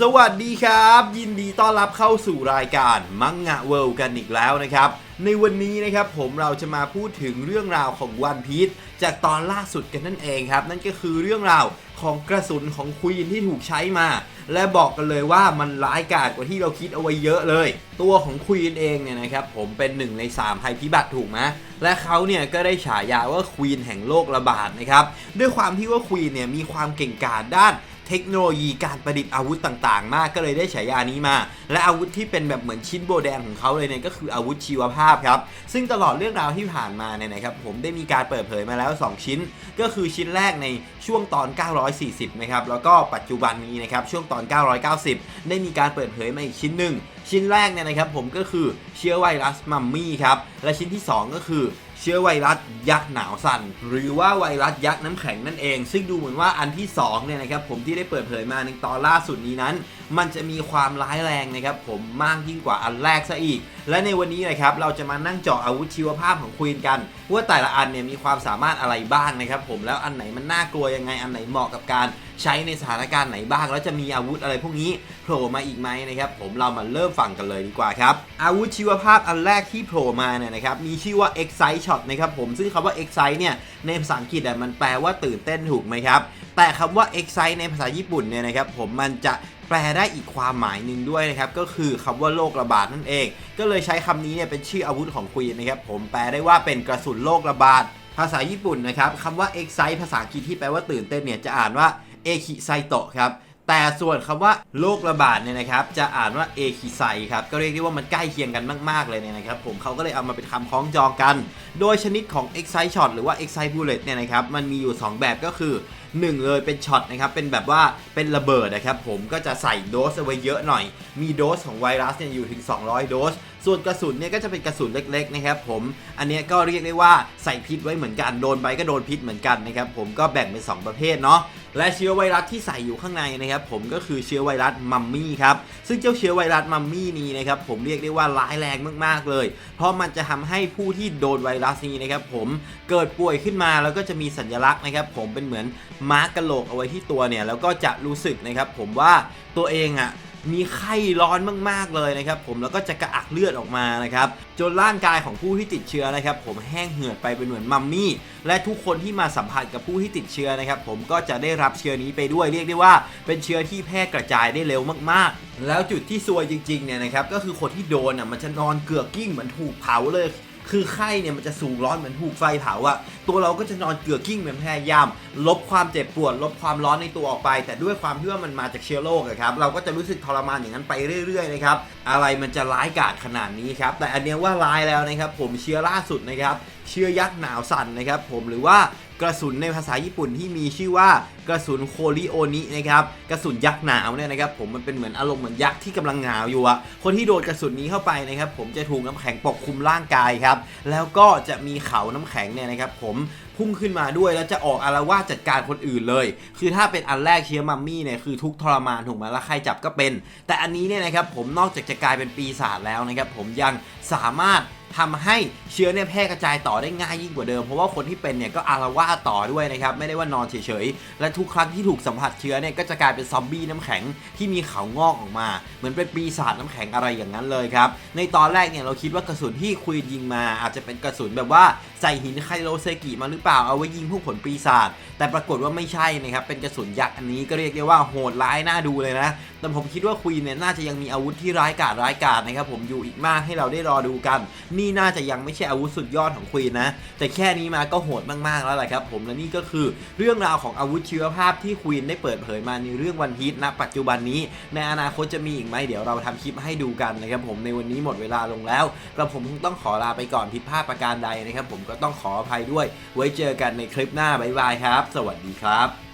สวัสดีครับ ยินดีต้อนรับเข้าสู่รายการมังงะเวิลด์กันอีกแล้วนะครับ ในวันนี้นะครับผมเราจะมาพูดถึงเรื่องราวของวันพี e จากตอนล่าสุดกันนั่นเองครับ นั่นก็คือเรื่องราวของกระสุนของควีนที่ถูกใช้มา และบอกกันเลยว่ามันร้ายกาจกว่าที่เราคิดเอาไว้เยอะเลย ตัวของควีนเองเนี่ยนะครับผมเป็นหนึ่งใน3ภัยพิบัติถูกไหมและเขาเนี่ยก็ได้ฉายาว่าควีนแห่งโรคระบาดนะครับด้วยความที่ว่าควีนเนี่ยมีความเก่งกาจด้าน เทคโนโลยีการประดิษฐ์อาวุธต่างๆ มากก็เลยได้ฉายานี้มา และอาวุธที่เป็นแบบเหมือนชิ้นโบแดงของเขาเลยเนี่ยก็คืออาวุธชีวภาพครับ ซึ่งตลอดเรื่องราวที่ผ่านมาเนี่ยนะครับผมได้มีการเปิดเผยมาแล้ว 2 ชิ้น ก็คือชิ้นแรกในช่วงตอน 940 นะครับแล้วก็ปัจจุบันนี้นะครับช่วงตอน 990 ได้มีการเปิดเผยมาอีกชิ้นหนึ่งชิ้นแรกเนี่ยนะครับผมก็คือเชื้อไวรัสมัมมี่ครับและชิ้นที่ 2 ก็คือ เชื้อไวรัสยักษ์หนาวสั่น หรือว่าไวรัสยักษ์น้ำแข็งนั่นเอง ซึ่งดูเหมือนว่าอันที่2เนี่ยนะครับผมที่ได้เปิดเผยมาในตอนล่าสุดนี้นั้น มันจะมีความร้ายแรงนะครับผมมากยิ่งกว่าอันแรกซะอีก และในวันนี้นะครับเราจะมานั่งเจาะอาวุธชีวภาพของควีนกัน ว่าแต่ละอันเนี่ยมีความสามารถอะไรบ้างนะครับผมแล้วอันไหนมันน่ากลัวยังไงอันไหนเหมาะกับการ ใช้ในสถานการณ์ไหนบ้าง แล้วจะมีอาวุธอะไรพวกนี้โผล่มาอีกไหมนะครับ ผมเรามาเริ่มฟังกันเลยดีกว่าครับ อาวุธชีวภาพอันแรกที่โผล่มาเนี่ยนะครับมีชื่อว่า Excite Shot นะครับผมซึ่งคำว่า Excite เนี่ยในภาษาอังกฤษมันแปลว่าตื่นเต้นถูกไหมครับแต่คำว่า Excite ในภาษาญี่ปุ่นเนี่ยนะครับผมมันจะแปลได้อีกความหมายหนึ่งด้วยนะครับ ก็คือคำว่าโรคระบาดนั่นเอง ก็เลยใช้คำนี้เนี่ยเป็นชื่ออาวุธของควีนนะครับ ผมแปลได้ว่าเป็นกระสุนโรคระบาดภาษาญี่ปุ่นนะครับคำว่า excite ภาษาอังกฤษที่แปลว่าตื่นเต้นเนี่ยจะอ่านว่า เอคิไซโตะครับแต่ส่วนคำว่าโรคระบาดเนี่ยนะครับ จะอ่านว่าเอคิไซครับ ก็เรียกได้ว่ามันใกล้เคียงกันมาก ๆ เลยเนี่ยนะครับ ผมเขาก็เลยเอามาเป็นคำคล้องจองกัน โดยชนิดของ excite shot หรือว่า excite bullet เนี่ยนะครับ มันมีอยู่ 2 แบบก็คือ1เลยเป็นช็อตนะครับเป็นแบบว่าเป็นระเบิดนะครับผมก็จะใส่โดสเอาไว้เยอะหน่อย มีโดสของไวรัสเนี่ยอยู่ถึง 200 โดส ส่วนกระสุนเนี่ยก็จะเป็นกระสุนเล็กๆนะครับผมอันนี้ก็เรียกได้ว่าใส่พิษไว้เหมือนกันโดนไปก็โดนพิษเหมือนกันนะครับผมก็แบ่งเป็น 2 ประเภทเนาะและเชื้อไวรัสที่ใส่อยู่ข้างในนะครับผมก็คือเชื้อไวรัสมัมมี่ครับซึ่งเจ้าเชื้อไวรัสมัมมี่นี้นะครับผมเรียกได้ว่าร้ายแรงมากๆเลย เพราะมันจะทำให้ผู้ที่โดนไวรัสนี้นะครับผมเกิดป่วยขึ้นมาแล้วก็จะมีสัญลักษณ์นะครับผมเป็นเหมือนมาร์กกระโหลกเอาไว้ที่ตัวเนี่ยแล้วก็จะรู้สึกนะครับผมว่าตัวเองอะมีไข้ร้อนมากๆเลยนะครับผมแล้วก็จะกระอักเลือดออกมานะครับจนร่างกายของผู้ที่ติดเชื้อนะครับ ผมแห้งเหือดไปเป็นเหมือนมัมมี่ และทุกคนที่มาสัมผัสกับผู้ที่ติดเชื้อนะครับ ผมก็จะได้รับเชื้อนี้ไปด้วยเรียกได้ว่า เป็นเชื้อที่แพร่กระจายได้เร็วมากๆ แล้วจุดที่ซวยจริงๆเนี่ยนะครับก็คือคนที่โดนอะมันจะนอนเกือกกิ้งเหมือนถูกเผาเลย คือไข้เนี่ยมันจะสูงร้อนเหมือนถูกไฟเผาอะตัวเราก็จะนอนเกือกกิ้งเหมือนพยายาม ลบความเจ็บปวด ลบความร้อนในตัวออกไป แต่ด้วยความที่ว่ามันมาจากเชื้อโรคอะครับเราก็จะรู้สึกทรมานอย่างนั้นไปเรื่อยๆนะครับอะไรมันจะร้ายกาจขนาดนี้ครับแต่อันเนี้ยว่าร้ายแล้วนะครับผมเชื้อล่าสุดนะครับเชื้อยักษ์หนาวสั่นนะครับผมหรือว่า กระสุนในภาษาญี่ปุ่นที่มีชื่อว่ากระสุนโคริโอนินะครับกระสุนยักษ์หนาวเนี่ยนะครับผมมันเป็นเหมือนอารมณ์เหมือนยักษ์ที่กำลังหนาวอยู่อะคนที่โดนกระสุนนี้เข้าไปนะครับผมจะถูกน้ำแข็งปกคลุมร่างกายครับแล้วก็จะมีเขาน้ำแข็งเนี่ยนะครับผมพุ่งขึ้นมาด้วยแล้วจะออกอารวาจัดการคนอื่นเลย คือถ้าเป็นอันแรกเชื้อมัมมี่เนี่ยคือทุกทรมานถูกไหมแล้วใครจับก็เป็น แต่อันนี้เนี่ยนะครับผมนอกจากจะกลายเป็นปีศาจแล้วนะครับผมยังสามารถทำให้เชื้อเนี่ยแพร่กระจายต่อได้ง่ายยิ่งกว่าเดิม เพราะว่าคนที่เป็นเนี่ยก็อารวาสต่อด้วยนะครับ ไม่ได้ว่านอนเฉยๆ และทุกครั้งที่ถูกสัมผัสเชื้อเนี่ยก็จะกลายเป็นซอมบี้น้ำแข็งที่มีเขางอกออกมา เหมือนเป็นปีศาจน้ำแข็งอะไรอย่างนั้นเลยครับ ในตอนแรกเนี่ยเราคิดว่ากระสุนที่คุยยิงมา อาจจะเป็นกระสุนแบบว่าใส่หินไคโรเซกิมาหรือเปล่าเอาไว้ยิงพวกผลปีศาจแต่ปรากฏว่าไม่ใช่นะครับเป็นกระสุนยักษ์อันนี้ก็เรียกได้ว่าโหดร้ายน่าดูเลยนะแต่ผมคิดว่าควีนเนี่ยน่าจะยังมีอาวุธที่ร้ายกาจร้ายกาจนะครับผมอยู่อีกมากให้เราได้รอดูกันนี่น่าจะยังไม่ใช่อาวุธสุดยอดของควีนนะ แต่แค่นี้มาก็โหดมากๆแล้วแหละครับผมและนี่ก็คือเรื่องราวของอาวุธชีวภาพที่ควีนได้เปิดเผยมาในเรื่องวันพีชณปัจจุบันนี้ ในอนาคตจะมีอีกไหมเดี๋ยวเราทำคลิปให้ดูกันนะครับผมในวันนี้หมดเวลาลงแล้วกระผมคงต้องขอลาไปก่อนผิดพลาดประการใดนะครับผมก็ต้องขออภัยด้วย ไว้เจอกันในคลิปหน้าบ๊ายบายครับ สวัสดีครับ